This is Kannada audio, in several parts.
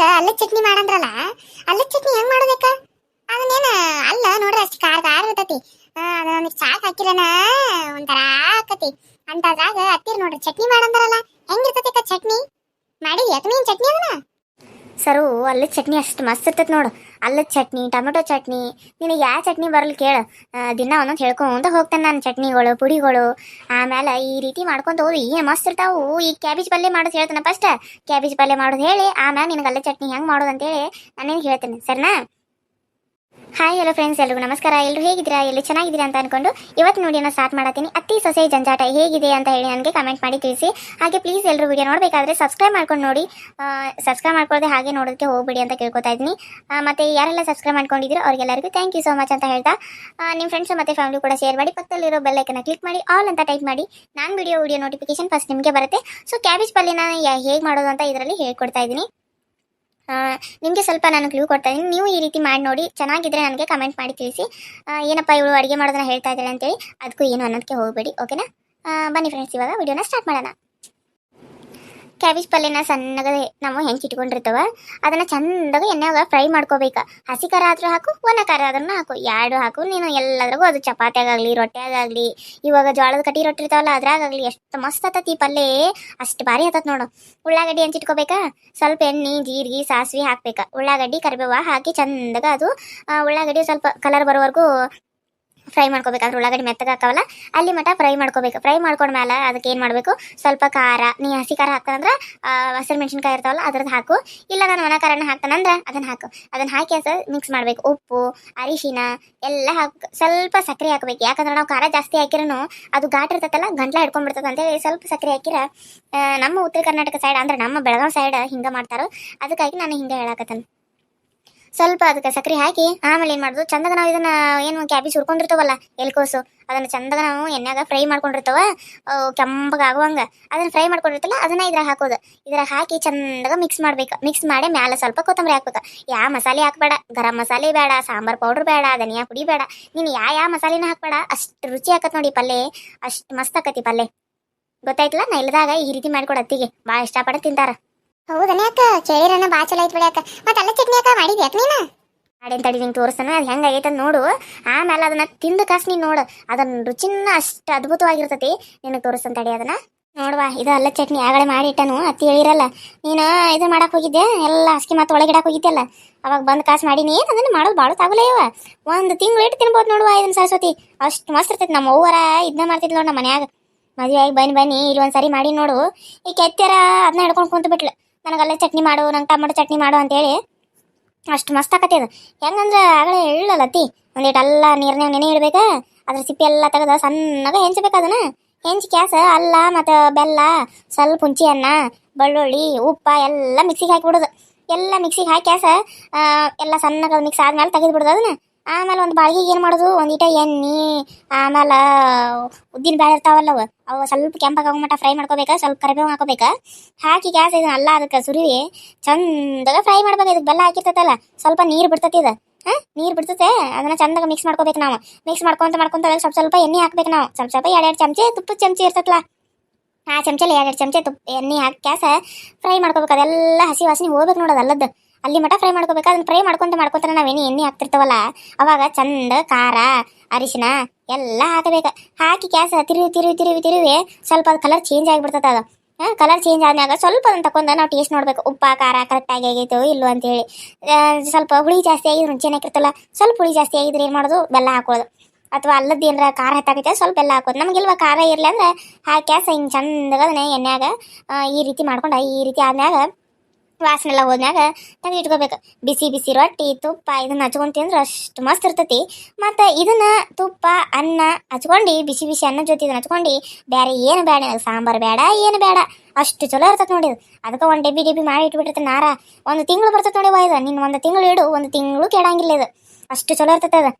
ಮನ್ಯಾಗ ಅಲ್ಲದ ಚಟ್ನಿ ಮಾಡಂದ್ರಲ್ಲ ಅಲ್ಲದ ಚಟ್ನಿ ಹೆಂಗ್ ಮಾಡೋದಕ್ಕ? ಅದನ್ನೇನ, ಅಲ್ಲ ನೋಡ್ರಿ ಅಷ್ಟು ಖಾರ ಖಾರ ಇರ್ತೈತಿ. ಅದೊಂದು ಚಾಕ್ ಹಾಕಿರನ ಒಂಥರ ಆಕತಿ. ಅಂತದಾಗ ಹತ್ತಿರ ನೋಡ್ರಿ, ಚಟ್ನಿ ಮಾಡಂದ್ರಲ್ಲ ಹೆಂಗಿರ್ತತಿ ಚಟ್ನಿ? ಮಾಡಿ ನೀನ್ ಚಟ್ನಿ ಅದನ್ನ? ಸರು, ಅಲ್ಲಿ ಚಟ್ನಿ ಅಷ್ಟು ಮಸ್ತ್ ಇರ್ತೈತೆ ನೋಡು. ಅಲ್ಲದ ಚಟ್ನಿ, ಟೊಮೆಟೊ ಚಟ್ನಿ, ನಿನಗೆ ಯಾವ ಚಟ್ನಿ ಬರಲಿ ಕೇಳು. ದಿನ ಒಂದೊಂದು ಹೇಳ್ಕೊಂತ ಹೋಗ್ತಾನೆ ನಾನು ಚಟ್ನಿಗಳು, ಪುಡಿಗಳು. ಆಮೇಲೆ ಈ ರೀತಿ ಮಾಡ್ಕೊಂತ ಹೋಗಿ ಏನು ಮಸ್ತ್ ಇರ್ತಾವು. ಈ ಕ್ಯಾಬೇಜ್ ಪಲ್ಯ ಮಾಡೋದು ಹೇಳ್ತಾನೆ ಫಸ್ಟ್ ಕ್ಯಾಬೇಜ್ ಪಲ್ಯ ಮಾಡೋದು ಹೇಳಿ, ಆಮೇಲೆ ನಿನಗೆ ಅಲ್ಲೇ ಚಟ್ನಿ ಹೆಂಗೆ ಮಾಡೋದು ಅಂತೇಳಿ ನಾನು ನಿನಗೆ ಹೇಳ್ತೇನೆ. ಸರಿನಾ? ಹಾಯ್ ಹಲೋ ಫ್ರೆಂಡ್ಸ್ ಎಲ್ರಿಗೂ ನಮಸ್ಕಾರ. ಎಲ್ಲರೂ ಹೇಗಿದ್ದೀರಾ? ಎಲ್ಲಿ ಚೆನ್ನಾಗಿದ್ದೀರಾ ಅಂತ ಅನ್ಕೊಂಡು ಇವತ್ತು ನೋಡಿ ನಾನು ಸ್ಟಾರ್ಟ್ ಮಾಡ್ತೀನಿ ಅತ್ತಿ ಸೊಸೆ ಜಂಜಾಟ ಹೇಗಿದೆ ಅಂತ ಹೇಳಿ ನನಗೆ ಕಮೆಂಟ್ ಮಾಡಿ ತಿಳಿಸಿ. ಹಾಗೆ ಪ್ಲೀಸ್ ಎಲ್ಲರೂ ವಿಡಿಯೋ ನೋಡಬೇಕಾದ್ರೆ ಸಬ್ಸ್ಕ್ರೈಬ್ ಮಾಡ್ಕೊಂಡು ನೋಡಿ. ಸಬ್ಸ್ಕ್ರೈಬ್ ಮಾಡ್ಕೊಳ್ಳದೆ ಹಾಗೆ ನೋಡೋದಕ್ಕೆ ಹೋಗ್ಬಿಡಿ ಅಂತ ಕೇಳ್ಕೊತಾ ಇದ್ದೀನಿ. ಮತ್ತು ಯಾರೆಲ್ಲ ಸಬ್ಸ್ಕ್ರೈಬ್ ಮಾಡ್ಕೊಂಡಿದ್ದೀರೋ ಅವ್ರಿಗೆಲ್ಲರಿಗೂ ಥ್ಯಾಂಕ್ ಯು ಸೋ ಮಚ್ ಅಂತ ಹೇಳ್ತಾ. ನಿಮ್ಮ ಫ್ರೆಂಡ್ಸ್ ಮತ್ತೆ ಫ್ಯಾಮಿಲಿ ಕೂಡ ಶೇರ್ ಮಾಡಿ, ಪಕ್ಕದಲ್ಲಿರೋ ಬೆಲ್ಲೈಕನ್ನ ಕ್ಲಿಕ್ ಮಾಡಿ ಆಲ್ ಅಂತ ಟೈಪ್ ಮಾಡಿ. ನಾನು ವಿಡಿಯೋ ವಿಡಿಯೋ ನೋಟಿಫಿಕೇಶನ್ ಫಸ್ಟ್ ನಿಮಗೆ ಬರುತ್ತೆ. ಸೊ ಕ್ಯಾಬೇಜ್ ಪಲ್ಯನ ಹೇಗೆ ಮಾಡೋದು ಅಂತ ಇದರಲ್ಲಿ ಹೇಳ್ಕೊಡ್ತಾ ಇದ್ದೀನಿ. ನಿಮಗೆ ಸ್ವಲ್ಪ ನಾನು ಕ್ಲೂ ಕೊಡ್ತಾ ಇದ್ದೀನಿ. ನೀವು ಈ ರೀತಿ ಮಾಡಿ ನೋಡಿ, ಚೆನ್ನಾಗಿದ್ರೆ ನನಗೆ ಕಮೆಂಟ್ ಮಾಡಿ ತಿಳಿಸಿ. ಏನಪ್ಪ ಇವಳು ಅಡುಗೆ ಮಾಡೋದನ್ನ ಹೇಳ್ತಾ ಇದ್ದಾಳೆ ಅಂತೇಳಿ ಅದಕ್ಕೂ ಏನು ಅನ್ನೋದಕ್ಕೆ ಹೋಗಬೇಡಿ ಓಕೆನಾ ಬನ್ನಿ ಫ್ರೆಂಡ್ಸ್ ಇವಾಗ ವಿಡಿಯೋನ ಸ್ಟಾರ್ಟ್ ಮಾಡೋಣ. ಕ್ಯಾಬೇಜ್ ಪಲ್ಯನ ಸಣ್ಣಗ ನಾವು ಹೆಂಚ್ ಇಟ್ಕೊಂಡಿರ್ತವ, ಅದನ್ನ ಚಂದಾಗ ಎಣ್ಣೆಗ ಫ್ರೈ ಮಾಡ್ಕೋಬೇಕು. ಹಸಿ ಖಾರ ಆದ್ರೂ ಹಾಕು, ಒಣ ಖಾರ ಆದ್ರೂ ಹಾಕು. ಎರಡು ಹಾಕು, ನೀನು ಎಲ್ಲದ್ರಾಗೂ ಅದು ಚಪಾತಿಯಾಗಲಿ ರೊಟ್ಟಿಯಾಗಲಿ ಇವಾಗ ಜೋಳದ ಕಟ್ಟಿ ರೊಟ್ಟಿ ಇರ್ತಾವಲ್ಲ ಅದ್ರಾಗಲಿ ಎಷ್ಟು ಮಸ್ತ್ ಆತತಿ ಪಲ್ಯ. ಅಷ್ಟು ಭಾರಿ ಆತತ್ ನೋಡು. ಉಳ್ಳಾಗಡ್ಡಿ ಹಂಚಿಟ್ಕೋಬೇಕಾ ಸ್ವಲ್ಪ ಎಣ್ಣೆ, ಜೀರಿಗೆ, ಸಾಸಿವೆ ಹಾಕ್ಬೇಕು? ಉಳ್ಳಾಗಡ್ಡಿ, ಕರಿಬೇವ ಹಾಕಿ ಚಂದಾಗ ಅದು ಉಳ್ಳಾಗಡ್ಡಿ ಸ್ವಲ್ಪ ಕಲರ್ ಬರೋವರೆಗೂ ಫ್ರೈ ಮಾಡ್ಕೋಬೇಕಾದ್ರೆ ಉಳ್ಳಾಗಡ್ಡಿ ಮೆತ್ತಗೆ ಹಾಕವಲ್ಲ, ಅಲ್ಲಿ ಮಟ ಫ್ರೈ ಮಾಡ್ಕೋಬೇಕು. ಫ್ರೈ ಮಾಡ್ಕೊಂಡ್ಮೇಲೆ ಅದಕ್ಕೆ ಏನು ಮಾಡಬೇಕು? ಸ್ವಲ್ಪ ಖಾರ, ನೀ ಹಸಿ ಖಾರ ಹಾಕ್ತಾನಂದ್ರೆ ಹಸಿರು ಮೆಣಸಿನ್ಕಾಯಿ ಇರ್ತಾವಲ್ಲ ಅದ್ರದ್ದು ಹಾಕು. ಇಲ್ಲ ನಾನು ಒಣ ಖಾರನ ಹಾಕ್ತಾನಂದ್ರೆ ಅದನ್ನು ಹಾಕು. ಅದನ್ನ ಹಾಕಿ ಅಸ ಮಿಕ್ಸ್ ಮಾಡಬೇಕು. ಉಪ್ಪು, ಅರಿಶಿನ ಎಲ್ಲ ಹಾಕ್, ಸ್ವಲ್ಪ ಸಕ್ಕರೆ ಹಾಕಬೇಕು. ಯಾಕಂದ್ರೆ ನಾವು ಖಾರ ಜಾಸ್ತಿ ಹಾಕಿರೂ ಅದು ಘಾಟ್ ಇರ್ತೈತಲ್ಲ, ಗಂಟ್ಲ ಹಿಡ್ಕೊಂಡ್ಬಿಡ್ತದೆ ಅಂತೇಳಿ ಸ್ವಲ್ಪ ಸಕ್ಕರೆ ಹಾಕಿರ ನಮ್ಮ ಉತ್ತರ ಕರ್ನಾಟಕ ಸೈಡ್ ಅಂದ್ರೆ ನಮ್ಮ ಬೆಳಗಾವಿ ಸೈಡ್ ಹಿಂಗೆ ಮಾಡ್ತಾರೋ, ಅದಕ್ಕಾಗಿ ನಾನು ಹಿಂಗೆ ಹೇಳಕತ್ತೇನೆ. ಸ್ವಲ್ಪ ಅದಕ್ಕೆ ಸಕ್ಕರೆ ಹಾಕಿ, ಆಮೇಲೆ ಏನು ಮಾಡೋದು? ಚಂದಾಗ ನಾವು ಇದನ್ನ ಏನು ಕ್ಯಾಬೇಜ್ ಹುರ್ಕೊಂಡಿರ್ತಾವಲ್ಲ, ಎಲ್ಕೋಸು, ಅದನ್ನ ಚಂದಾಗ ನಾವು ಎಣ್ಣೆಗ ಫ್ರೈ ಮಾಡ್ಕೊಂಡಿರ್ತಾವ, ಅವು ಕೆಂಪಗೆ ಆಗುವಂಗ. ಅದನ್ನ ಫ್ರೈ ಮಾಡ್ಕೊಂಡಿರ್ತಲ್ಲ, ಅದನ್ನ ಇದ್ರಾಗ ಹಾಕೋದು. ಇದ್ರಾಗ ಹಾಕಿ ಚಂದಾಗ ಮಿಕ್ಸ್ ಮಾಡ್ಬೇಕು. ಮಿಕ್ಸ್ ಮಾಡಿ ಮ್ಯಾಲೆ ಸ್ವಲ್ಪ ಕೊತ್ತಂಬರಿ ಹಾಕ್ಬೇಕು. ಯಾವ ಮಸಾಲೆ ಹಾಕ್ಬೇಡ, ಗರಂ ಮಸಾಲೆ ಬೇಡ, ಸಾಂಬಾರ್ ಪೌಡರ್ ಬೇಡ, ಧನಿಯಾ ಪುಡಿ ಬೇಡ. ನೀನು ಯಾವ ಯಾವ ಮಸಾಲೆನ ಹಾಕ್ಬೇಡ, ಅಷ್ಟು ರುಚಿ ಹಾಕತ್ ನೋಡಿ ಪಲ್ಲೆ ಅಷ್ಟು ಮಸ್ತ್ ಆಕತಿ ಪಲ್ಲೆ ಗೊತ್ತಾಯ್ತಲ್ಲ? ನಾ ಇಲ್ಲದಾಗ ಈ ರೀತಿ ಮಾಡ್ಕೊಡು ಅತ್ತಿಗೆ. ಭಾಳ ಇಷ್ಟಪಟ್ಟು ತಿಂತಾರ. ಹೌದನ ಅಕ್ಕ? ಕೇಳಿರನ ಬಾ ಚಲೋ ಐತ್ ಬಿಡಿ ಅಕ್ಕ. ಮತ್ತೆ ಅಲ್ಲ ಚಟ್ನಿ ಅಕ್ಕ ಮಾಡಿದ್ಯಾ ನೀನು? ಆಡಿನ ತಡಿ ನಿಂಗೆ ತೋರಿಸ್ತಾನ ಅದು ಹೆಂಗಾಗೈತೆ ಅಂತ ನೋಡು. ಆಮೇಲೆ ಅದನ್ನ ತಿಂದು ಕಾಸು ನೀನು ನೋಡು. ಅದನ್ನ ರುಚಿನ ಅಷ್ಟು ಅದ್ಭುತವಾಗಿರ್ತೈತಿ. ನಿನಗೆ ತೋರಿಸ್ತಾನೆ ತಡಿ ಅದನ್ನ. ನೋಡ್ವಾ, ಇದು ಅಲ್ಲ ಚಟ್ನಿ, ಆಗಳೆ ಮಾಡಿ ಇಟ್ಟನು. ಅತ್ತಿ ಹೇಳಿರಲ್ಲ, ನೀನು ಇದು ಮಾಡಕ್ಕೆ ಹೋಗಿದ್ದೆ ಎಲ್ಲ ಹಸ್ಕಿ ಮತ್ತೆ ಒಳಗಿಡಕ್ಕೆ ಹೋಗಿದ್ದೆಲ್ಲ ಅವಾಗ ಬಂದು ಕಾಸು ಮಾಡೀನಿ ಅದನ್ನ ಮಾಡೋದು ಭಾಳ ತಾಗುಲೇ ಇವ ಒಂದು ತಿಂಗಳು ಇಟ್ಟು ತಿನ್ಬೋದು ನೋಡುವ ಇದನ್ನ ಸರಸ್ವತಿ. ಅಷ್ಟು ಮಸ್ತ್ ಇರ್ತೈತಿ ನಮ್ಮ ಅವ್ವರ ಇದನ್ನ ಮಾಡ್ತಿದ್ಲು ನೋಡಿ ನಮ್ಮ ಮನ್ಯಾಗ. ಮದುವೆ ಆಗಿ ಬನ್ನಿ ಬನ್ನಿ ಇಲ್ಲಿ ಒಂದು ಸರಿ ಮಾಡಿ ನೋಡು. ಈ ಕೆತ್ತರ ಅದನ್ನ ಹಿಡ್ಕೊಂಡು ಕುಂತು ಬಿಟ್ಲು ನನಗೆ ಅಲ್ಲೇ ಚಟ್ನಿ ಮಾಡು, ನಂಗೆ ಟೊಮೆಟೊ ಚಟ್ನಿ ಮಾಡು ಅಂತೇಳಿ. ಅಷ್ಟು ಮಸ್ತ್ ಆಕತಿ ಅದು. ಹೆಂಗಂದ್ರೆ ಆಗಲೇ ಹೇಳಲ್ಲ ಅತ್ತಿ ಒಂದಿಟ್ಟು ಎಲ್ಲ ನೀರ್ನ್ಯಾಗ ನೆನೆ ಇಡ್ಬೇಕಾ, ಅದ್ರ ಸಿಪ್ಪೆ ಎಲ್ಲ ತೆಗೆದ ಸಣ್ಣಗೆ ಹೆಂಚ್ಬೇಕು ಅದನ್ನು. ಹೆಂಚಿ ಕ್ಯಾಸ ಅಲ್ಲ ಮತ್ತು ಬೆಲ್ಲ, ಸ್ವಲ್ಪ ಹುಂಚಿ ಅನ್ನ, ಬೆಳ್ಳುಳ್ಳಿ, ಉಪ್ಪ ಎಲ್ಲ ಮಿಕ್ಸಿಗೆ ಹಾಕಿಬಿಡೋದು ಎಲ್ಲ ಮಿಕ್ಸಿಗೆ ಹಾಕಿ ಕ್ಯಾಸ ಎಲ್ಲ ಸಣ್ಣಗೆ ಮಿಕ್ಸ್ ಆದ್ಮೇಲೆ ತೆಗೆದು ಬಿಡೋದು ಅದನ್ನ. ಆಮೇಲೆ ಒಂದು ಬಾಳ್ಗಿಗೆ ಏನು ಮಾಡೋದು? ಒಂದಿಟ ಎಣ್ಣೆ, ಆಮೇಲೆ ಉದ್ದಿನ ಬೇಳೆ ಇರ್ತಾವಲ್ಲ ಅವು. ಸ್ವಲ್ಪ ಕೆಂಪಾಗ ಮಟ್ಟ ಫ್ರೈ ಮಾಡ್ಕೋಬೇಕಾ? ಸ್ವಲ್ಪ ಕರಿಬೇವು ಹಾಕೋಬೇಕಾ? ಹಾಕಿ ಗ್ಯಾಸ್ ಇದನ್ನ ಅಲ್ಲ ಅದಕ್ಕೆ ಸುರಿವಿ. ಚಂದಾಗ ಫ್ರೈ ಮಾಡ್ಬೇಕು. ಇದಕ್ಕೆ ಬೆಲ್ಲ ಹಾಕಿರ್ತೈತಲ್ಲ, ಸ್ವಲ್ಪ ನೀರು ಬಿಡ್ತೈತಿ ಇದು. ಹಾ? ನೀರು ಬಿಡ್ತೈತೆ? ಅದನ್ನ ಚಂದಾಗ ಮಿಕ್ಸ್ ಮಾಡ್ಕೋಬೇಕು ನಾವು. ಮಿಕ್ಸ್ ಮಾಡ್ಕೊಂತ ಮಾಡ್ಕೊಂತ ಅದಕ್ಕೆ ಸ್ವಲ್ಪ ಸ್ವಲ್ಪ ಎಣ್ಣೆ ಹಾಕ್ಬೇಕು ನಾವು. ಸ್ವಲ್ಪ ಸ್ವಲ್ಪ ಎರಡೆರಡು ಚಮಚೆ ತುಪ್ಪದ ಚಮಚೆ ಇರ್ತೈತಲ್ಲ ಆ ಚಮಚಲ್ಲಿ ಎರಡೆರಡು ಚಮಚೆ ತುಪ್ಪ ಎಣ್ಣೆ ಹಾಕಿ ಕ್ಯಾಸ ಫ್ರೈ ಮಾಡ್ಕೋಬೇಕು. ಅದೆಲ್ಲ ಹಸಿ ವಾಸನೆ ಹೋಗ್ಬೇಕು ನೋಡೋದು ಅಲ್ಲದ್ದು. ಅಲ್ಲಿ ಮಟ ಫ್ರೈ ಮಾಡ್ಕೋಬೇಕು? ಅದನ್ನ ಫ್ರೈ ಮಾಡ್ಕೊಂತ ಮಾಡ್ಕೊತಾರೆ ನಾವು ಎಣ್ಣೆ ಹಾಕ್ತಿರ್ತಾವಲ್ಲ, ಅವಾಗ ಚಂದ ಖಾರ, ಅರಿಶಿನ ಎಲ್ಲ ಹಾಕಬೇಕು. ಹಾಕಿ ಕ್ಯಾಸ ತಿರುವಿ ತಿರುವಿ ತಿರುವಿ ತಿರುವಿ ಸ್ವಲ್ಪ ಅದು ಕಲರ್ ಚೇಂಜ್ ಆಗಿಬಿಡ್ತದೆ ಅದು. ಕಲರ್ ಚೇಂಜ್ ಆದ್ಮ್ಯಾಗ ಸ್ವಲ್ಪ ಅದನ್ನ ತಕೊಂಡ ನಾವು ಟೇಸ್ಟ್ ನೋಡ್ಬೇಕು. ಉಪ್ಪ, ಖಾರ ಕರೆಕ್ಟಾಗಿ ಆಗೈತೋ ಇಲ್ಲೋ ಅಂತೇಳಿ. ಸ್ವಲ್ಪ ಹುಳಿ ಜಾಸ್ತಿ ಆಗಿದ್ರೆ ರುಚಿ ಏನಾಗಿರ್ತಲ್ಲ ಸ್ವಲ್ಪ ಹುಳಿ ಜಾಸ್ತಿ ಆಗಿದ್ರೆ ಏನು ಮಾಡೋದು? ಬೆಲ್ಲ ಹಾಕೋದು. ಅಥವಾ ಅಲ್ಲದ ಏನಾರ ಖಾರ ಹತ್ತಾಗೈತೆ ಸ್ವಲ್ಪ ಬೆಲ್ಲ ಹಾಕೋದು. ಇಲ್ವ ಖಾರ ಇರಲಿ ಅಂದ್ರೆ ಹಾಕ್ಯಾಸ ಹಿಂಗೆ ಚಂದ ಅದನ್ನ ಎಣ್ಣೆಯಾಗ ಈ ರೀತಿ ಮಾಡ್ಕೊಂಡು, ಈ ರೀತಿ ಆದ್ಮ್ಯಾಗ ವಾಸನೆ ಎಲ್ಲ ಹೋದ್ಮ್ಯಾಗ ತೆಗೆದು ಇಟ್ಕೋಬೇಕು. ಬಿಸಿ ಬಿಸಿ ರೊಟ್ಟಿ, ತುಪ್ಪ ಇದನ್ನ ಹಚ್ಕೊಂಡು ತಿಂದ್ರೆ ಅಷ್ಟು ಮಸ್ತ್ ಇರ್ತೈತಿ. ಮತ್ತು ಇದನ್ನ ತುಪ್ಪ, ಅನ್ನ ಹಚ್ಕೊಂಡು, ಬಿಸಿ ಬಿಸಿ ಅನ್ನ ಜೊತೆ ಇದನ್ನ ಹಚ್ಕೊಂಡು ಬೇರೆ ಏನು ಬೇಡ ನನಗೆ ಸಾಂಬಾರು ಬೇಡ ಏನು ಬೇಡ ಅಷ್ಟು ಚಲೋ ಇರ್ತೈತೆ ನೋಡಿ ಅದಕ್ಕೆ ಒಂದು ಡಬ್ಬಿ ಡಬ್ಬಿ ಮಾಡಿ ಇಟ್ಬಿಟ್ಟಿರ್ತೀನಿ ನಾರ. ಒಂದು ತಿಂಗಳು ಬರ್ತೈತೆ ನೋಡಿ ಇದು. ನೀನು ಒಂದು ತಿಂಗಳು ಇಡು, ಒಂದು ತಿಂಗಳು ಕೆಡಂಗಿಲ್ಲ ಇದು. ಅಷ್ಟು ಚಲೋ ಇರ್ತೈತೆ ಅದು.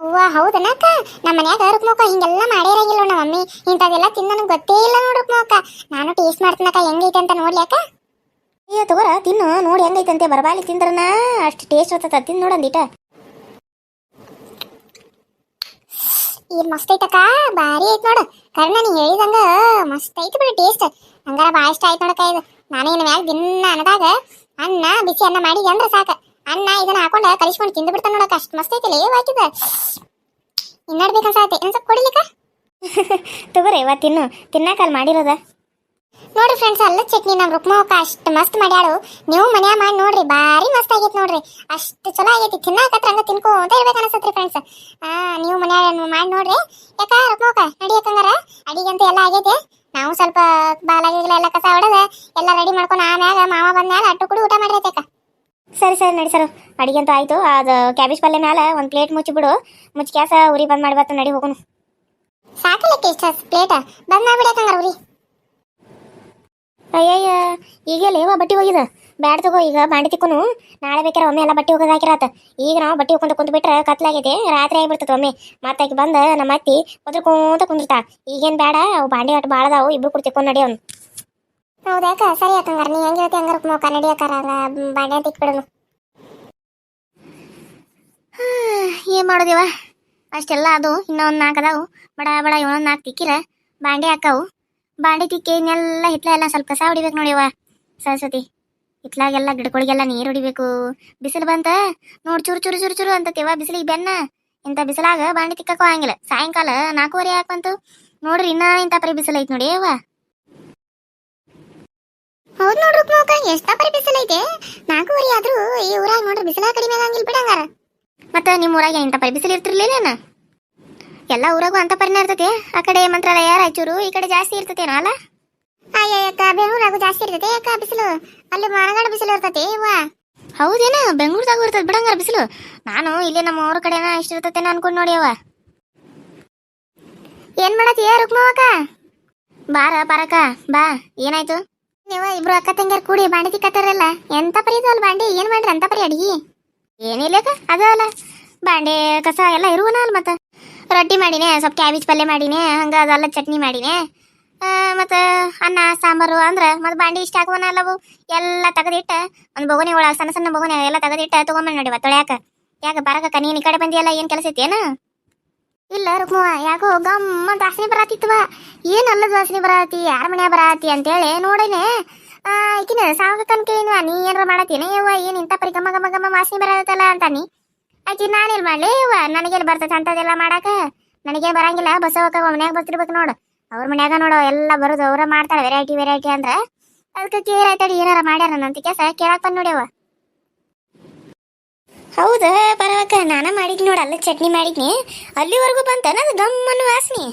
ಅವ್ವ, ಹೌದನಕ್ಕ. ನಮ್ಮ ಮನ್ಯಾಗ ರುಕ್ಮೋಕ ಹಿಂಗೆಲ್ಲ ಮಾಡಿರಂಗಿಲ್ಲ ನಮ್ಮ ಮಮ್ಮಿ. ಇಂಥದೆಲ್ಲ ತಿನ್ನ ನನಗೆ ಗೊತ್ತೇ ಇಲ್ಲ ನೋಡು ರುಕ್ಮೋಕ ನಾನು ಟೇಸ್ಟ್ ಮಾಡ್ತೀನಕ್ಕ, ಹೆಂಗೈತೆ ಅಂತ ನೋಡ್ಲಿ ಅಕ್ಕ ಏ, ತಗೋರ, ತಿನ್ನು. ನೋಡಿ ಹೆಂಗೈತಂತೆ ಬರಬಾಲಿ ತಿಂದ್ರನ. ಅಷ್ಟು ಟೇಸ್ಟ್ ಇರ್ತೈತೆ ತಿಂದು ನೋಡಂದಿಟ ಈ ಮಸ್ತ್ ಐತಕ್ಕ. ಭಾರಿ ಐತ್ ನೋಡು. ಕರ್ಣ, ನೀ ಹೇಳಿದಂಗ ಮಸ್ತ್ ಐತಿ ಬಿಡು ಟೇಸ್ಟ್ ಹಂಗಾರ ಭಾಳ ಇಷ್ಟ ಆಯ್ತು ನೋಡಕ್ಕ ಇದು. ನಾನು ಇನ್ನು ಮ್ಯಾಲ ದಿನ ಅನ್ನದಾಗ ಅನ್ನ, ಬಿಸಿ ಅನ್ನ ಮಾಡಿ ಅಂದ್ರ ಸಾಕ. ಅನ್ನ ಇದನ್ನ ಹಾಕೊಂಡ ಕಲಿಸ್ಕೊಂಡು ತಿಂದು ಬಿಡ್ತಾನ ನೋಡಕ್ಕ. ಅಷ್ಟ್ ಮಸ್ತ್ ಐತಿ ಲೇವ್ ಹಾಕಿದ ಇನ್ನಡ್ಬೇಕನ್ಸಾತಿ ಇನ್ನು ಸ್ವಲ್ಪ ಕೊಡಿಲಿಕ್ಕ? ತಗೋರಿ ಇವತ್ತಿನ್ನು ತಿನ್ನಾಕ ಅಲ್ಲಿ ಮಾಡಿರೋದ. ನೋಡ್ರಿ ಫ್ರೆಂಡ್ಸ್ ಅಲ್ಲ ಚಟ್ನಿ ನಮ್ಮ ರುಕ್ಮವಕ್ಕ ಅಷ್ಟು ಮಸ್ತ್ ಮಾಡ್ಯಾಳು. ನೀವು ಮನ್ಯಾಗ ಮಾಡಿ ನೋಡ್ರಿ ಬಾರಿ ಮಸ್ತ್ ಆಗೈತಿ ನೋಡ್ರಿ. ಅಷ್ಟು ಚಲೋ ಆಗೈತಿ ತಿನ್ನಾಕತ್ರ ಹಂಗ ತಿನ್ಕೋ ಅಂತ ಹೇಳ್ಬೇಕು ಅನಸತ್ರಿ ಫ್ರೆಂಡ್ಸ್ ಆ ನೀವು ಮನ್ಯಾಗ ಮಾಡಿ ನೋಡ್ರಿ. ಯಾಕ ರುಕ್ಮವಕ್ಕ ನಡಿಯಕ್ಕಂಗಾರ ಅಡಿಗಂತ ಎಲ್ಲ ಆಗೈತಿ. ನಾವು ಸ್ವಲ್ಪ ಬಾಲಾಗಿಲ್ಲ ಎಲ್ಲ ಕಸ ಹೊಡೆದ ಎಲ್ಲ ರೆಡಿ ಮಾಡ್ಕೊಂಡು ಆಮ್ಯಾಗ ಮಾವ ಬಂದ್ಮ್ಯಾಗ ಅಟ್ಟು ಕುಡಿ ಊಟ ಮಾಡ್ರಿ ಅಕ್ಕ ಸರಿ ಸರಿ ನಡಿ ಸರ್. ಅಡಿಗೆ ಅಂತೂ ಆಯ್ತು. ಅದು ಕ್ಯಾಬೇಜ್ ಪಲ್ಯ ಮ್ಯಾಲ ಒಂದು ಪ್ಲೇಟ್ ಮುಚ್ಚಿಬಿಡು ಮುಚ್ಚಿ ಕ್ಯಾಸ ಉರಿ ಬಂದ್ ಮಾಡಿ ಬತ್ತ ನಡಿ ಹೋಗೋಣ. ಸಾಕಲಿಕ್ಕೆ ಇಷ್ಟ ಪ್ಲೇಟ ಬಂದ್ ಮಾಡ್ಬಿಡಕ್ಕಂಗಾರ ಉರಿ? ಅಯ್ಯಯ್ಯ ಈಗ ಲೇವಾ ಬಟ್ಟೆ ಹೋಗಿದ ಬ್ಯಾಡ ತಗೋ ಈಗ ಬಾಂಡಿ ತಿಕ್ಕೊನು. ನಾಳೆ ಬೇಕಾರೆ ಒಮ್ಮೆ ಎಲ್ಲ ಬಟ್ಟೆ ಹೋಗೋದು ಹಾಕಿರತ್ತ ಈಗ ನಾವು ಬಟ್ಟೆ ಹೋಗ್ಕೊಂತ ಕುಂತು ಬಿಟ್ರೆ ಕತ್ಲಾಗೈತೆ ರಾತ್ರಿ ಆಗಿಬಿಡ್ತದೆ ಒಮ್ಮೆ. ಮತ್ತೆ ಆಕಿ ಬಂದ ನಮ್ಮ ಅತ್ತಿ ಒದ್ರಕೊಂತ ಕುಂದಿರ್ತಾ ಈಗೇನು ಬೇಡ ಅವು ಬಾಂಡಿ ಅಟ್ ಭಾಳ ಅದಾವು ಇಬ್ರು ಕೂಡ ತಿಕ್ಕೊಂಡು ನಡಿ ಅವ್ನು ಹೌದಾಕ ಸರಿ ಆತಂಗಾರ ನೀ ಹೆಂಗ್ ಹೇಳ್ತಿ ಹಂಗಾರ ಕನ್ನಡಿ ಆಕರ ಬಾಂಡೆ ತಿಕ್ಬಿಡೋನು ಏನು ಮಾಡೋದಿವ? ಅಷ್ಟೆಲ್ಲ ಅದು ಇನ್ನೊಂದು ನಾಲ್ಕು ಅದಾವು. ಬಡ ಬಡ ಇನ್ನೊಂದು ನಾಲ್ಕು ತಿಕ್ಕಿರ ಬಾಂಡೆ ಹಾಕಾವು. ಬಾಂಡೆ ತಿಕ್ಕಿ ಇನ್ನೆಲ್ಲ ಹಿತ್ಲ ಎಲ್ಲ ಸ್ವಲ್ಪ ಕಸ ಹೊಡಿಬೇಕು ನೋಡಿವ ಸರಸ್ವತಿ ಹಿತ್ಲಾಗೆಲ್ಲ ಗಿಡಗಳಿಗೆಲ್ಲ ನೀರು ಹೊಡಿಬೇಕು. ಬಿಸಿಲು ಬಂತ ನೋಡ್ ಚುರು ಚುರು ಚುರು ಚೂರು ಅಂತತಿವ ಬಿಸಿಲಿಗೆ ಬೆನ್ನ. ಇಂಥ ಬಿಸಿಲಾಗ ಬಾಂಡೆ ತಿಕ್ಕಕ್ಕೂ ಆಗಂಗಿಲ್ಲ. ಸಾಯಂಕಾಲ ನಾಲ್ಕೂವರೆ ಯಾಕೆ ಬಂತು? ನೋಡ್ರಿ ಇನ್ನ ಇಂಥ ಪರಿ ಬಿಸಿಲು ಐತಿ ನೋಡಿ ಅವ್ವ. ಹೌದ್ ನೋಡ್ರಿ ರುಕ್ಮವಕ್ಕ ಎಷ್ಟ ಪರಿ ಬಿಸಿಲೈತೆ ನಾಲ್ಕೂವರೆ ಆದ್ರೂ ಈ ಊರಾಗ ನೋಡ್ರಿ ಬಿಸಿಲ ಕಡಿಮೆ ಆಗಂಗಿಲ್ಲ ಬಿಡಂಗಾರ. ಮತ್ತೆ ನಿಮ್ಮ ಊರಾಗ ಇಂಥ ಪರಿ ಬಿಸಿಲು ಇರ್ತಿರ್ಲಿಲ್ಲೇನ? ಎಲ್ಲ ಊರಾಗೂ ಅಂತ ಪರಿಣಾಮ ಇರ್ತೈತಿ ಆ ಕಡೆ ಮಂತ್ರಾಲಯ ರಾಯಚೂರು ಈ ಕಡೆ ಜಾಸ್ತಿ ಇರ್ತೈತೇನೋ ಅಲ್ಲ? ಅಯ್ಯಕ್ಕ ಬೆಂಗಳೂರಾಗೂ ಜಾಸ್ತಿ ಇರ್ತೈತೆ ಯಾಕ ಬಿಸಿಲು? ಅಲ್ಲಿ ಮರಗಡ ಬಿಸಿಲು ಇರ್ತೈತಿ ವಾ ಹೌದೇನ? ಬೆಂಗಳೂರದಾಗ ಇರ್ತದ ಬಿಡಂಗಾರ ಬಿಸಿಲು. ನಾನು ಇಲ್ಲಿ ನಮ್ಮ ಊರ ಕಡೆನ ಇಷ್ಟ ಇರ್ತತೇನ ಅನ್ಕೊಂಡ್ ನೋಡಿ ಅವ ಏನ್ ಮಾಡತ್ತೀಯ ರುಕ್ಮವಕ್ಕ ಬಾರ ಬಾರಕ್ಕ ಬಾ ಏನಾಯ್ತು? ನೀವ ಇಬ್ರು ಅಕ್ಕ ತಂಗಿಯರ್ ಕೂಡಿ ಬಾಂಡಿ ತಿಕ್ಕತ್ತಾರಲ್ಲ ಎಂತ ಪರಿ ಇದು ಬಾಂಡಿ? ಏನ್ ಮಾಡ್ರಿ ಅಂತ ಪರಿ ಅಡಿಗೆ? ಏನಿಲ್ಲಕ ಅದ ಅಲ್ಲ ಬಾಂಡೆ ಕಸ ಎಲ್ಲ ಇರುವನ ಅಲ್ಲ ಮತ್ತ? ರೊಟ್ಟಿ ಮಾಡಿನೇ, ಸ್ವಲ್ಪ ಕ್ಯಾಬೇಜ್ ಪಲ್ಯ ಮಾಡಿನಿ, ಹಂಗೆ ಅದೆಲ್ಲ ಚಟ್ನಿ ಮಾಡಿನಿ. ಮತ್ತು ಅನ್ನ, ಸಾಂಬಾರು ಅಂದ್ರೆ ಮತ್ತು ಬಾಂಡಿ ಇಷ್ಟ ಹಾಕುವನ ಅಲ್ಲವು. ಎಲ್ಲ ತೆಗೆದಿಟ್ಟು, ಒಂದು ಬೊಗುನಿ ಒಳಗೆ ಸಣ್ಣ ಸಣ್ಣ ಬೊಗುನಿ ಎಲ್ಲ ತೆಗೆದಿಟ್ಟು ತೊಗೊಂಬಂದು ನೋಡಿವ ತೊಳ್ಯಾಕ. ಯಾಕ ಬರಕ ನೀನು ಈ ಕಡೆ ಬಂದಿಯಲ್ಲ ಏನು ಕೆಲಸ ಐತೇನ ಇಲ್ಲ ರುಕ್ಮವ್ವ ಯಾಕೋ ಗಮ್ಮಂತ ವಾಸನೆ ಬರಾತಿತ್ವ. ಏನು ಅಲ್ಲದ ವಾಸನೆ ಬರಾತಿ, ಯಾರ ಮನೆ ಬರಾತಿ ಅಂತೇಳಿ ನೋಡೇನೆ. ಈಕಿನ ಸಾವಾಗ ಕನ್ಕೇನು ನೀ ಏನಾರ ಮಾಡತ್ತೀನಿ ಯವ್ವ, ಏನು ಇಂಥ ಪರಿ ಗಮ್ಮ ಗಮ್ಮ ಗಮ್ಮ ವಾಸನೆ ಬರತ್ತಲ್ಲ ಅಂತಾನಿ ಆಕಿ ನಾನೆಲ್ ಮಾಡ್ಲಿ? ಯವ್ವ ನನಗೇನ್ ಬರ್ತೈತೆ ಅಂತದೆಲ್ಲ ಮಾಡಾಕ? ನನಗೇನ್ ಬರಂಗಿಲ್ಲ, ಬಸವಕ್ಕ ಮನ್ಯಾಗ ಬರ್ತಿರ್ಬೇಕು ನೋಡು. ಅವ್ರ ಮನ್ಯಾಗ ನೋಡು, ಎಲ್ಲ ಬರೋದು, ಅವ್ರ ಮಾಡ್ತಾಳೆ ವೆರೈಟಿ ವೆರೈಟಿ ಅಂದ್ರ. ಅದಕ್ಕೆ ಕೇಳಾಯ್ತಾಡಿ ಏನಾರ ಮಾಡ್ಯಾರ ಅಂತ ಕೆಲಸ ಕೇಳಾಕ್ ಬಂದ್ ನೋಡ್ಯವ ಹೌದು ಬರವಕ್ಕ ನಾನ ಮಾಡಿದ್ನಿ ನೋಡ, ಅಲ್ಲ ಚಟ್ನಿ ಮಾಡಿದ್ನಿ. ಅಲ್ಲಿವರೆಗೂ ಬಂತ ಅದು ಗಮ್ಮನ್ನು ವಾಸನೆ.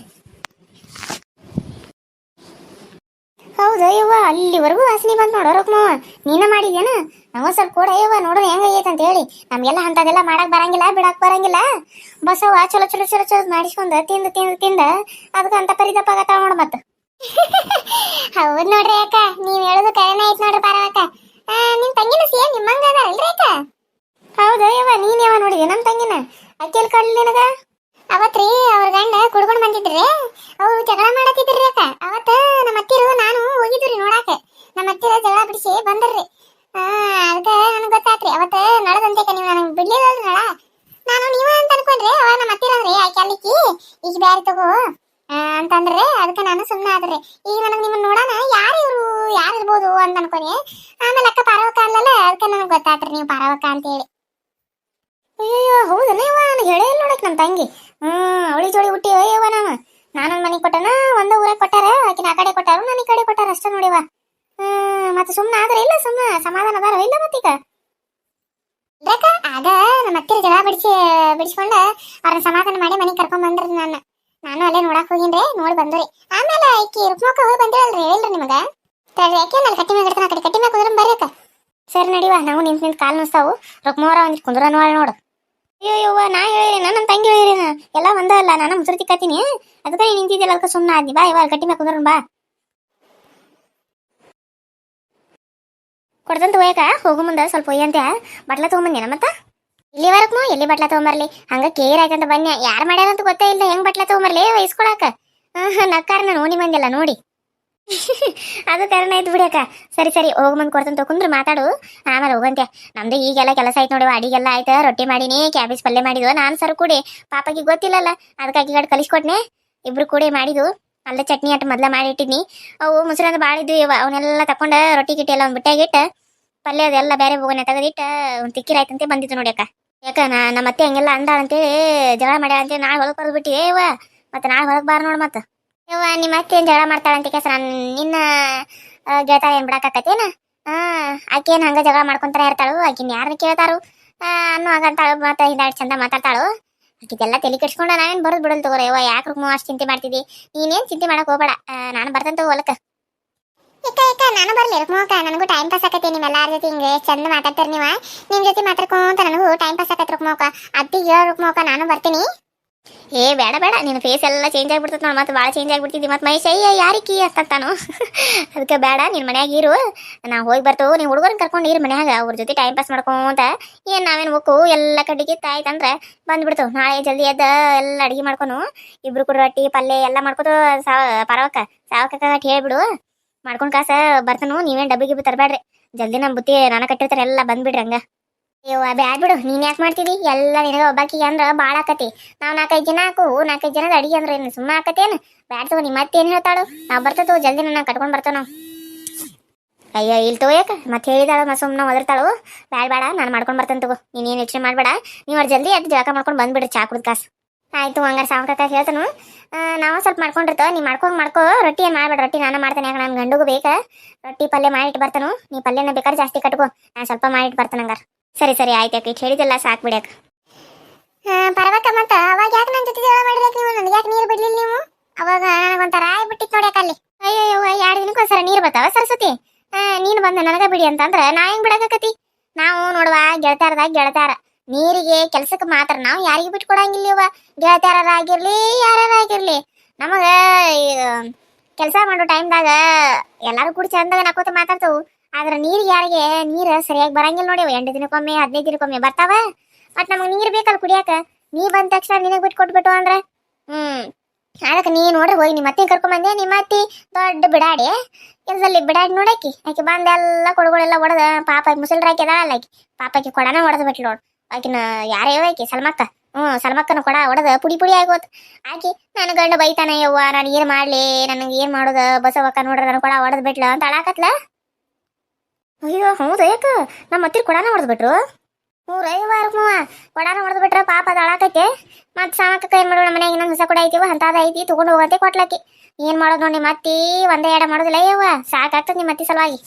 ಹೌದು ಯವ್ವ? ಅಲ್ಲಿವರೆಗೂ ವಾಸನೆ ಬಂತು ನೋಡೋ ರುಕ್ಮವ್ವ ನೀನ ಮಾಡಿದ್ಯಾನ? ನಂಗೊಂದ್ ಸ್ವಲ್ಪ ಕೂಡ ಯವ್ವ ನೋಡೋಣ ಹೆಂಗ ಐತೆ ಅಂತ ಹೇಳಿ ನಮ್ಗೆಲ್ಲ ಅಂತದೆಲ್ಲ ಮಾಡಕ್ ಬರಂಗಿಲ್ಲ ಬಿಡಕ್ ಬರಂಗಿಲ್ಲ. ಬಸವ ಚಲೋ ಚಲೋ ಚಲೋ ಚಲೋ ಮಾಡಿಸ್ಕೊಂಡ ತಿಂದು ತಿಂದು ತಿಂದ ಅದಕ್ಕೆ ಅಂತ ಪರಿದಪ್ಪ ಆಗತ್ತಾವ ನೋಡ ಮತ್ತ ಹೌದ್ ನೋಡ್ರಿ ಅಕ್ಕ. ನೀವ್ ಹೇಳುದು ಕರೆನ ಐತ್ ನೋಡ್ರಿ ಪಾರವಕ್ಕ ನಿಮ್ ತಂಗಿನ ಸೇಮ್ ನಿಮ್ಮಂಗ ಅಲ್ರಿ ಅಕ್ಕ? ಹೌದು ಯವ್ವ? ನೀನ್ ಯಾವ ನೋಡಿದೆ ನಮ್ ತಂಗಿನ? ಅಕ್ಕಿಲ್ ಕಡ್ಲಿ ನಿನಗ? ಅವತ್ರಿ ಅವ್ರ ಗಂಡ ಕುಡ್ಕೊಂಡ್ ಬಂದಿದ್ರಿ, ಅವ್ರು ಜಗಳ ಮಾಡತ್ತಿದ್ರಿ ಅಕ್ಕ. ಅವತ್ತ ನಮ್ಮ ಅತ್ತಿರು, ನಾನು ಹೋಗಿದ್ರಿ ನೋಡಾಕ. ನಮ್ಮ ಅತ್ತಿರ ಜಗಳ ಬಿಡಿಸಿ ಬಂದ್ರಿ. ಅದಕ್ಕೆ ನನಗ್ ಗೊತ್ತಾತ್ರಿ, ಅವತ್ತ ನಳದಂತೆ ನೀವು ನನಗೆ ಬಿಡ್ಲಿಲ್ಲ ನಳ ನಾನು ನೀವ ಅಂತ ಅನ್ಕೊಂಡ್ರಿ, ಅವ ನಮ್ಮ ಅತ್ತಿರ ಅಂದ್ರಿ ಆಕೆ ಅಲ್ಲಿಕ್ಕಿ, ಈಗ ಬ್ಯಾರೆ ತಗೋ. ಅಂತಂದ್ರೆ ಅದಕ್ಕೆ ನಾನು ಸುಮ್ಮನೆ ಆದ್ರಿ. ಈಗ ನನಗೆ ನಿಮ್ಮನ್ನ ನೋಡೋಣ ಯಾರು ಇವ್ರು, ಯಾರು ಇರ್ಬೋದು ಅಂತ ಅನ್ಕೊನಿ ಆಮೇಲೆ ಅಕ್ಕ ಪಾರವಕ್ಕ ಅಲ್ಲಲ್ಲ ಅದಕ್ಕೆ ನನಗೆ ಗೊತ್ತಾತ್ರಿ, ನೀವು ಪಾರವಕ್ಕ ಅಂತ ಹೇಳಿ ಅಯ್ಯೋ ಹೌದನ ಇವ ನನಗೆ ಹೇಳೇ ಇಲ್ಲ ನೋಡಕ್ ನಮ್ಮ ತಂಗಿ. ಹ್ಞೂ ಅವಳಿ ಜೋಡಿ ಹುಟ್ಟಿ ಅಯ್ಯವ ನಾವು ನಾನೊಂದು ಮನೆಗೆ ಕೊಟ್ಟನ, ಒಂದ ಊರಾಗ ಕೊಟ್ಟಾರ, ಆಕಿನ ಆ ಕಡೆ ಕೊಟ್ಟಾರ ನಾನು ಈ ಕಡೆ ಕೊಟ್ಟಾರ ಅಷ್ಟೇ ನೋಡಿವ ಮತ್ತೆ ಸುಮ್ಮನೆ ಆದ್ರೆ ಇಲ್ಲ ಸುಮ್ಮನೆ ಸಮಾಧಾನ ಬಾರ ಇಲ್ಲ ಮತ್ತೀಗ ಇದ್ರಕ್ಕ ಆಗ ನಮ್ಮ ಅತ್ತಿರ ಜಗಳ ಬಿಡಿಸಿ, ಬಿಡಿಸ್ಕೊಂಡ ಅವ್ರನ್ನ ಸಮಾಧಾನ ಮಾಡಿ ಮನೆಗೆ ಕರ್ಕೊಂಡ್ ಬಂದ್ರಿ ನಾನು. ನಾನು ಅಲ್ಲೇ ನೋಡಕ್ ಹೋಗಿನ್ರಿ, ನೋಡಿ ಬಂದ್ರಿ ಆಮೇಲೆ ಈಕಿ ರುಕ್ಮಕ್ಕ ಹೋಗಿ ಬಂದಿರಲ್ರಿ ಹೇಳಿರಿ ನಿಮಗ? ಯಾಕೆ ನಾನು ಕಟ್ಟಿ ಮ್ಯಾಗ ಆ ಕಡೆ? ಕಟ್ಟಿ ಮ್ಯಾಗ ಕುದುರಂ ಬರ್ರಿ ಸರಿ ನಡಿವ ನಾವು ನಿಂತ ನಿಂತ ಕಾಲು ನುಸ್ತಾವು. ರುಕ್ಮೋರ ಒಂದ್ ಕುಂದ್ರ ನೋಡ್ ನೋಡು. ಅಯ್ಯೋ ನಾ ಹೇಳಿನ ನನ್ನ ತಂಗಿ ಹೇಳಿರೇನ ಎಲ್ಲ ಒಂದ ಅಲ್ಲ ನಾನು ಮುಸುರಿ ತಿಕ್ಕತ್ತೀನಿ ಅದಕ್ಕೆ ನೀನ್ ನಿಂತಿದ್ದಿಲ್ಲ ಅದಕ್ಕೆ ಸುಮ್ಮನೆ ಆದ್ನಿ. ಬಾ, ಇವಾಗ ಕಟ್ಟಿ ಮ್ಯಾಗ ಕುಂದ್ರನ್ ಬಾ. ಕೊಡ್ದಂತ ಒಯ್ಯಕ? ಹೋಗು ಮುಂದೆ, ಸ್ವಲ್ಪ ಒಯ್ಯಂತೆ. ಬಟ್ಲ ತಗೊಂಬಂದೇನ ಮತ್ತ. ಇಲ್ಲಿವರೆಗೂ ಎಲ್ಲಿ ಬಟ್ಲ ತಗೊಂಬರ್ಲಿ? ಹಂಗ ಕೇರ್ ಆಯ್ತಂತ ಬನ್ನಿ. ಯಾರು ಮಾಡ್ಯಾರ ಅಂತ ಗೊತ್ತೇ ಇಲ್ಲ ಹೆಂಗ್ ಬಟ್ಲ ತಗೊಂಬರ್ಲಿ? ವಹಿಸ್ಕೊಳಕ ನಕ್ಕಾರ ನೋಡಿ ಬಂದಿಲ್ಲ ನೋಡಿ. ಅದು ಕಾರಣ ಆಯ್ತು ಬಿಡಕ್ಕ ಸರಿ ಸರಿ, ಹೋಗ್ ಬಂದು ಕೊಡ್ತಂತ ಕುಂದ್ರ ಮಾತಾಡು. ಆಮೇಲೆ ಹೋಗಂತೆ. ನಮ್ದು ಈಗೆಲ್ಲ ಕೆಲಸ ಆಯ್ತು ನೋಡಿ, ಅಡಿಗೆಲ್ಲ ಆಯ್ತು, ರೊಟ್ಟಿ ಮಾಡಿನಿ, ಕ್ಯಾಬೇಜ್ ಪಲ್ಯ ಮಾಡಿದ್ವು. ನಾನು ಸರ್ ಕೂಡಿ, ಪಾಪಗೆ ಗೊತ್ತಿಲ್ಲಲ್ಲ ಅದಕ್ಕೆ ಅಕ್ಕಿಗಡೆ ಕಲಿಸ್ಕೊಟ್ನೆ. ಇಬ್ರು ಕೂಡಿ ಮಾಡಿದ್ವು ಅಲ್ಲೇ ಚಟ್ನಿ ಅಟ್ಟು ಮೊದ್ಲ ಮಾಡಿಟ್ಟಿದ್ನಿ ಅವು ಮೊಸರನ್ನ ಭಾಳ ಇದ್ವು, ಇವ ಅವನ್ನೆಲ್ಲ ತಕೊಂಡು ರೊಟ್ಟಿ ಗಿಟ್ಟಿ ಎಲ್ಲ ಒಂದು ಬಿಟ್ಟಾಗಿಟ್ಟು ಪಲ್ಯ ಅದೆಲ್ಲ ಬೇರೆ ಹೋಗೋಣ ತೆಗೆದಿಟ್ಟು, ಒಂದು ತಿಕ್ಕಿರಾಯ್ತಂತೆ ಬಂದಿದ್ದು ನೋಡಿ ಅಕ್ಕ. ಯಾಕ, ನಾ ನಮ್ಮ ಅತ್ತೆ ಹಂಗೆಲ್ಲ ಅಂದಾಳ ಅಂತೇಳಿ ಜಗಳ ಮಾಡ್ಯಾಳ ಅಂತೇಳಿ ನಾಳೆ ಹೊರಗೆ ಬರೆದು ಬಿಟ್ಟಿದೆ ಯವ್ವ ಮತ್ತೆ ನಾಳೆ ಹೊರಗೆ ಬಾರ ನೋಡು ಮತ್ತೆ. ಯವ್ವ ನಿಮ್ಮ ಅತ್ತೆ ಏನ್ ಜಗಳ ಮಾಡ್ತಾಳಂತ ಕೇಸ ನಾನು ನಿನ್ನ ಆ, ಗೆಳತಾರ ಏನ್ ಬಿಡಾಕತ್ತೇನ ಹಾ ಆಕೆ ಏನ್ ಹಂಗ ಜಗಳ ಮಾಡ್ಕೊಂತಾನೆ ಇರ್ತಾಳು? ಆಕಿನ್ ಯಾರನ್ನ ಕೇಳ್ತಾರು? ಆ, ಅನ್ನೋ ಹಾಗಂತಾಳು ಮತ್ತೆ ಹಿಂದಾಡ್ ಚಂದ ಮಾತಾಡ್ತಾಳು. ಆಕಿದೆಲ್ಲ ತಲೆ ಕೆಡ್ಸ್ಕೊಂಡ ನಾವೇನ್ ಬರೋದ್ ಬಿಡಲ್ ತಗೋರ ಯವ್ವ ಯಾಕೆ ರುಕ್ಮ ಅಷ್ಟು ಚಿಂತೆ ಮಾಡ್ತಿದ್ದಿ ನೀನೇನ್ ಚಿಂತೆ ಮಾಡಕ್ ಹೋಗ್ಬೇಡ ಆ, ನಾನು ಬರ್ತಂತ ಹೊಲಕ್ಕ ಇಕ್ಕ ಇಕ್ಕ ನಾನು ಬರ್ಲಿ ರುಕ್ಮೋಕ ನನಗೂ ಟೈಮ್ ಪಾಸ್ ಆಕತಿ ನಿಮ್ಮೆಲ್ಲಾರ ಜೊತೆ ಹಿಂಗೆ ಚಂದ ಮಾತಾಡ್ತಾರ ನೀವ ನಿಮ್ ಜೊತೆ ಮಾತಾಡ್ಕೊಂತ ನನಗೂ ಟೈಮ್ ಪಾಸ್ ಆಕತ್ ರುಕ್ಮೋಕ ಅತ್ತಿಗೆ ಹೇಳ ರುಕ್ಮೋಕ ನಾನು ಬರ್ತೀನಿ. ಏ, ಬೇಡ ಬೇಡ. ನಿನ್ನ ಫೇಸ್ ಎಲ್ಲ ಚೇಂಜ್ ಆಗಿಬಿಡ್ತೈತೆ ನೋಡಿ. ಮತ್ತೆ ಭಾಳ ಚೇಂಜ್ ಆಗ್ಬಿಡ್ತಿದ್ದಿ. ಮತ್ತು ಮಹೇಶ್ ಅಯ್ಯ ಯಾರಿಕಿ ಅಂತಂತಾನು ಅದಕ್ಕೆ ಬೇಡ ನಿನ್ನ ಮನ್ಯಾಗ ಇರು. ನಾ ಹೋಗಿ ಬರ್ತೇವೆ. ನೀವು ಹುಡುಗರನ್ನ ಕರ್ಕೊಂಡು ಇರು ಮನ್ಯಾಗ. ಅವ್ರ ಜೊತೆ ಟೈಮ್ ಪಾಸ್ ಮಾಡ್ಕೊಂತ. ಏನು ನಾವೇನು ಹೋಗು ಎಲ್ಲ ಕಡೆಗೆ ತಾಯ್ತಂದ್ರೆ ಬಂದ್ಬಿಡ್ತೇವೆ. ನಾಳೆ ಜಲ್ದಿ ಎದ್ದ ಎಲ್ಲ ಅಡುಗೆ ಮಾಡ್ಕೊನು. ಇಬ್ರು ಕೂಡ ರೊಟ್ಟಿ, ಪಲ್ಯ ಎಲ್ಲ ಮಾಡ್ಕೊತ ಸಾವ ಪರವಕ್ಕ ಸಾವಕ್ಕ ಹೇಳ್ಬಿಡು. ಮಾಡ್ಕೊಂಡು ಕಾಸ ಬರ್ತನು. ನೀವೇನು ಡಬ್ಬಿ ಗಿಬ್ಬಿ ತರಬೇಡ್ರಿ ಜಲ್ದಿ ನಮ್ಮ ಬುತ್ತಿ ನಾನು ಕಟ್ಟಿರ್ತಾರೆ. ಎಲ್ಲ ಬಂದ್ಬಿಡ್ರಿ ಹಂಗ. ಅಯ್ಯೋ ಬ್ಯಾಡ್ ಬಿಡು. ನೀನ್ ಯಾಕೆ ಮಾಡ್ತಿದಿ? ಎಲ್ಲ ನಿನಗ ಒಬ್ಬಾಕಿ ಅಂದ್ರ ಭಾಳ ಆಕತಿ. ನಾವ್ ನಾಲ್ಕೈದು ಜನ ಹಾಕು. ನಾಲ್ಕೈದು ಜನದ ಅಡಿಗೆ ಅಂದ್ರೆ ಏನು ಸುಮ್ಮ ಆಕತೇನು? ಬ್ಯಾಡ್ ತಗೋ ನಿಮ್ಮ ಮತ್ತೆ ಏನ್ ಹೇಳ್ತಾಳು? ನಾವ್ ಬರ್ತೇವೆ ಜಲ್ದಿ ನನ್ನ ಕಟ್ಕೊಂಡ್ ಬರ್ತಾನೋ ಅಯ್ಯೋ ಇಲ್ಲಿ ತಗೋ ಯಾಕ? ಮತ್ತೆ ಹೇಳಿದಾಳು ಮತ್ತೆ ಸುಮ್ಮನೆ ಒದರ್ತಾಳು. ಬ್ಯಾಡ ಬೇಡ ನಾನು ಮಾಡ್ಕೊಂಡು ಬರ್ತೇನೆ ತಗೋ. ನೀನ್ ಏನು ಯೋಚನೆ ಮಾಡ್ಬೇಡ. ನೀವು ಅವ್ರು ಜಲ್ದಿ ಎದ್ದು ಜಳಕ ಮಾಡ್ಕೊಂಡು ಬಂದ್ಬಿಡ್ರಿ ಚಾ ಕುಡ್ದು ಕಾಸು. ಆಯ್ತು, ಹಂಗಾರೆ ಸಾವಂಕಾಕ ಹೇಳ್ತಾನು. ನಾವು ಸ್ವಲ್ಪ ಮಾಡ್ಕೊಂಡಿರ್ತ ನೀ ಮಾಡ್ಕೊಂಡು ಮಾಡ್ಕೋ. ರೊಟ್ಟಿ ಏನು ಮಾಡ್ಬೇಡ, ರೊಟ್ಟಿ ನಾನು ಮಾಡ್ತೇನೆ. ಯಾಕೆ ನನ್ನ ಗಂಡುಗೂ ಬೇಕಾ? ರೊಟ್ಟಿ ಪಲ್ಯ ಮಾಡಿಟ್ಟು ಬರ್ತಾನು. ನೀ ಪಲ್ಯನ ಬೇಕಾದ್ರೆ ಜಾಸ್ತಿ ಕಟ್ಕೋ. ನಾನು ಸ್ವಲ್ಪ ಮಾಡಿಟ್ಟು ಬರ್ತಾನೆ, ಹಂಗಾರೆ. ಸರಿ ಸರಿ, ಆಯ್ತು ಯಾಕೆ ಇಟ್ಟು ಹೇಳಿದೆಲ್ಲ ಸಾಕು ಬಿಡಕ್ಕೆ ಪರವಕ್ಕ ಮತ್ತ ಅವಾಗ ಯಾಕೆ ನನ್ನ ಜೊತೆ ಜಗಳ ಮಾಡಿದ್ಯಾಕ ನೀವು? ನನಗೆ ಯಾಕೆ ನೀರು ಬಿಡ್ಲಿಲ್ಲ ನೀವು? ಅವಾಗ ನನಗೊಂಥರ ಆಗ್ಬಿಟ್ಟಿತ್ತು ನೋಡ್ಯಾಕ ಅಲ್ಲಿ. ಅಯ್ಯೋ, ಎರಡು ದಿನಕ್ಕೊಂದ್ಸರ ನೀರು ಬರ್ತಾವ ಸರಸ್ವತಿ? ನೀನು ಬಂದ ನನಗೆ ಬಿಡಿ ಅಂತಂದ್ರೆ ನಾ ಹೆಂಗ್ ಬಿಡಕತ್ತಿ ನಾವು ನೋಡುವ ಗೆಳತಾರದಾಗ ಗೆಳತಾರ ನೀರಿಗೆ ಕೆಲ್ಸಕ್ಕೆ ಮಾತ್ರ ನಾವು ಯಾರಿಗೂ ಬಿಟ್ಟು ಕೊಡಂಗಿಲ್ಲವ ಗೆಳತಾರರಾಗಿರ್ಲಿ ಯಾರಾಗಿರ್ಲಿ ನಮಗ ಕೆಲಸ ಮಾಡೋ ಟೈಮ್ದಾಗ ಎಲ್ಲಾರು ಕೂಡ ಚಂದಾಗ ನಾಕೋತ ಮಾತಾಡ್ತವು. ಆದ್ರ ನೀರಿಗೆ ಯಾರಿಗೆ? ನೀರು ಸರಿಯಾಗಿ ಬರಂಗಿಲ್ಲ ನೋಡಿ ಎಂಟು ದಿನಕ್ಕೊಮ್ಮೆ, ಹದಿನೈದು ದಿನಕ್ಕೊಮ್ಮೆ ಬರ್ತಾವ. ಮತ್ ನಮಗ್ ನೀರು ಬೇಕಲ್ಲ ಕುಡಿಯಾಕ? ನೀ ಬಂದ ತಕ್ಷಣ ನಿನಗ್ ಬಿಟ್ಟು ಕೊಟ್ಬಿಟ್ಟು ಅಂದ್ರ? ಹ್ಮ್. ಅದಕ್ಕೆ ನೀ ನೋಡ್ರಿ ಹೋಗಿ ನಿಮ್ಮ ಅತ್ತೆ ಕರ್ಕೊಂಬಂದೆ ನಿಮ್ಮ ಅತ್ತಿ ದೊಡ್ಡ ಬಿಡಾಡಿ. ಕೆಲಸದಲ್ಲಿ ಬಿಡಾಡಿ ನೋಡಾಕಿ ಆಕಿ ಬಂದ ಎಲ್ಲ ಕೊಡಗಳೆಲ್ಲ ಒಡೆದ. ಪಾಪ ಮುಸಲ್ರ ಆಕಿ ಅದಾಳಲ್ಲ ಆಕಿ. ಪಾಪಕ್ಕೆ ಕೊಡನ ಹೊಡೆದ್ ಬಿಟ್ಲು ನೋಡು. ಆಕಿನ ಯಾರೇ ಆಕಿ? ಸಲ್ಮಕ್ಕ. ಹ್ಞೂ ಸಲ್ಮಕ್ಕನ ಕೊಡ ಒಡದ. ಪುಡಿ ಪುಡಿ ಆಗೋತ್. ಆಕಿ, ನನ್ನ ಗಂಡ ಬೈತಾನ ಯವ್ವ. ನಾನು ಏನು ಮಾಡ್ಲಿ? ನನಗೆ ಏನ್ ಮಾಡೋದು? ಬಸವಕ್ಕ ನೋಡ್ರ ನನ್ನ ಕೊಡ ಹೊಡೆದ್ ಬಿಟ್ಲ. ಅಂತ ಅಳಾಕತ್ಲ. ಅಯ್ಯೋ ಹೌದ ಯಾಕ ನಮ್ಮ ಹತ್ತಿರ ಕೊಡಾನ ಹೊಡೆದ್ ಬಿಟ್ರು ಹ್ಞೂ ರವಿವಾರ ಮೂವ ಕೊಡಾನ ಹೊಡೆದ್ ಬಿಟ್ರ ಪಾಪ ಅದ ಮತ್ತೆ ಮತ್ ಕೈ ಏನ್ ಮಾಡೋಣ ಮನೆಗೆ ಇನ್ನೊಂದು ಹೊಸ ಕೂಡ ಐತಿವ ಅಂತಾದ ಐತಿ, ತೊಗೊಂಡು ಹೋಗಂತೆ ಕೊಟ್ಲಾಕಿ ಏನು ಮಾಡೋದು ನೋಡಿ ಮತ್ತಿ ಒಂದೇ ಎಡ ಮಾಡೋದಿಲ್ಲ ಯವ್ವ ಸಾಕಾಗ್ತದ ನಿಮ್ಮ ಅತ್ತಿ ಸಲುವಾಗಿ.